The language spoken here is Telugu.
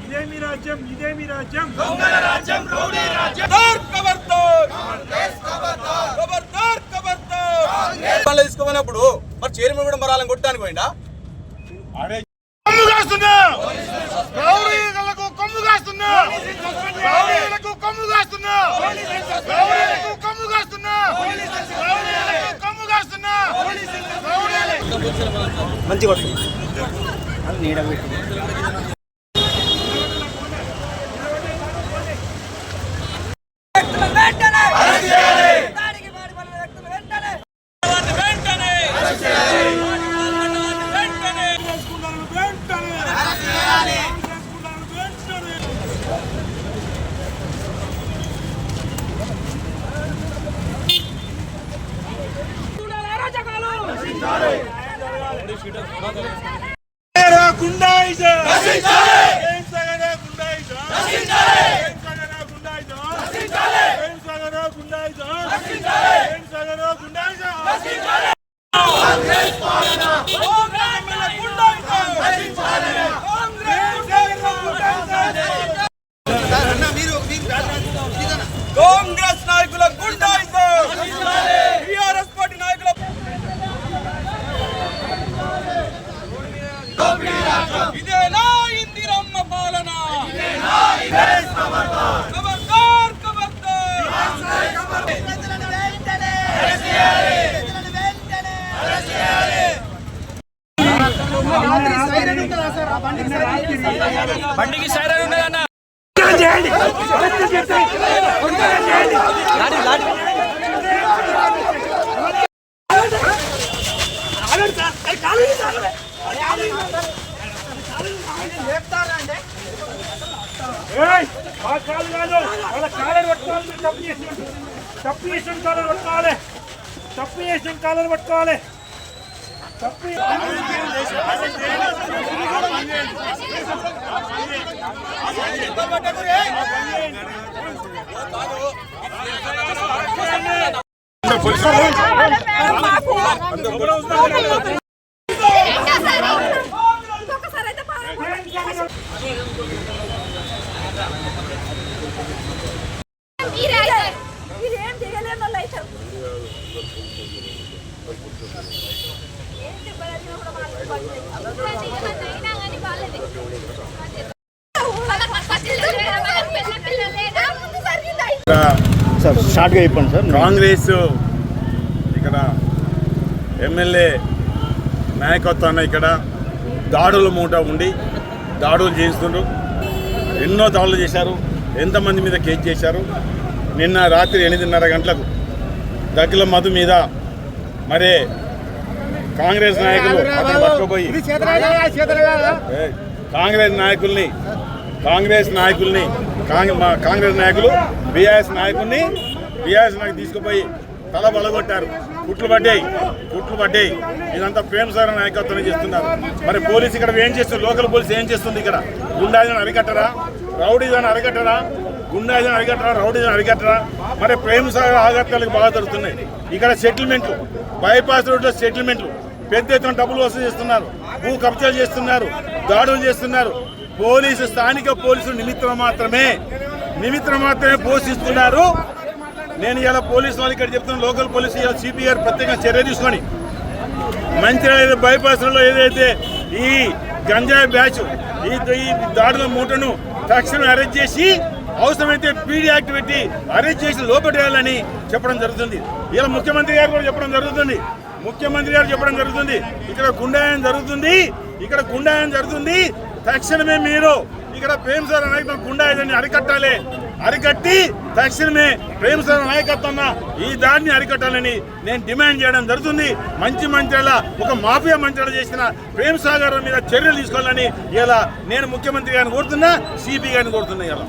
ఇదేమి రాజ్యం ఇదేమి రాజ్యం పనులు తీసుకోమన్నప్పుడు మరి చైర్మన్ కూడా మరాలను కొట్టడానికి పోయిందా రౌడీలకు కొమ్ము కాస్తున్నా రౌడీలకు కొమ్ము కాస్తున్నా. రౌడీలకు కొమ్ము కాస్తున్నా. రౌడీలకు కొమ్ము కాస్తున్నా. చేసుకున్నాను freedom. Not the left. ఏయ్, మా కాలు కాదు. వాళ్ళ కాలర్ పట్టుకోవాలి తప్పు చేసిన తప్పు చేసిన కాలర్ పట్టుకోవాలి తప్పు చేసిన కాలర్ పట్టుకోవాలి. మీరేం చేయలేని వాళ్ళు అవుతారు సార్ షార్ట్గా చెప్పండి సార్. కాంగ్రెస్ ఇక్కడ ఎమ్మెల్యే నాయకత్వాన్ని ఇక్కడ దాడుల మూట ఉండి దాడులు చేస్తుండ్రు. ఎన్నో దాడులు చేశారు. ఎంతమంది మీద కేసు చేశారు. నిన్న రాత్రి ఎనిమిదిన్నర గంటలకు దగ్గర మధు మీద మరే కాంగ్రెస్ నాయకులు. పట్టుకుపోయి. కాంగ్రెస్ నాయకుల్ని కాంగ్రెస్ నాయకుల్ని కాంగ్రెస్ నాయకులు బీఆర్ఎస్ నాయకుల్ని బీఆర్ఎస్ నాయకు తీసుకుపోయి తల బలగొట్టారు కుట్లు పడ్డాయి కుట్లు పడ్డాయి. ఇదంతా ప్రేమ సార్ నాయకత్వం చేస్తున్నారు. మరి పోలీస్ ఇక్కడ ఏం చేస్తుంది లోకల్ పోలీస్ ఏం చేస్తుంది ఇక్కడ? గుండాయిజం అరికట్టరా? రౌడీజం అరికట్టరా? గుండాయిజం అరికట్టరా? రౌడీజం అరికట్టరా? మరి ప్రేమ సాగర్ ఆగత్యాలకు బాగా దొరుకుతున్నాయి ఇక్కడ సెటిల్మెంట్లు బైపాస్ రోడ్లో సెటిల్మెంట్లు పెద్ద ఎత్తున డబ్బులు వసూలు చేస్తున్నారు. భూ కబ్జాలు చేస్తున్నారు. దాడులు చేస్తున్నారు. పోలీసు స్థానిక పోలీసులు నిమిత్తం మాత్రమే నిమిత్తం మాత్రమే పోషిస్తున్నారు. నేను ఇలా పోలీసు వాళ్ళు ఇక్కడ చెప్తున్నా లోకల్ పోలీసు ఇలా సిపిఆర్ ప్రత్యేకంగా చర్య తీసుకొని మంచిర్యాల బైపాస్లో ఏదైతే ఈ గంజాయి బ్యాచ్ ఈ ఈ దాడుల మూటను తక్షణం అరెస్ట్ చేసి అవసరమైతే పీడీ యాక్ట్ పెట్టి అరెస్ట్ చేసి లోపడేయాలని చెప్పడం జరుగుతుంది. ఇలా ముఖ్యమంత్రి గారు కూడా చెప్పడం జరుగుతుంది. ముఖ్యమంత్రి గారు చెప్పడం జరుగుతుంది. ఇక్కడ గుండాయం జరుగుతుంది. ఇక్కడ గుండాయం జరుగుతుంది. తక్షణమే మీరు ఇక్కడ ప్రేమ్ సార్ నాయకత్వం గుండాయిదాన్ని అరికట్టాలి. అరికట్టి తక్షణమే ప్రేమ్ సార్ నాయకత్వం ఈ దాడిని అరికట్టాలని నేను డిమాండ్ చేయడం జరుగుతుంది. మంచి మంచాల ఒక మాఫియా మంచాల చేసిన ప్రేమ్ సాగర్ మీద చర్యలు తీసుకోవాలని ఇలా నేను ముఖ్యమంత్రి గారిని కోరుతున్నా సిపి గారిని కోరుతున్నా ఇలా.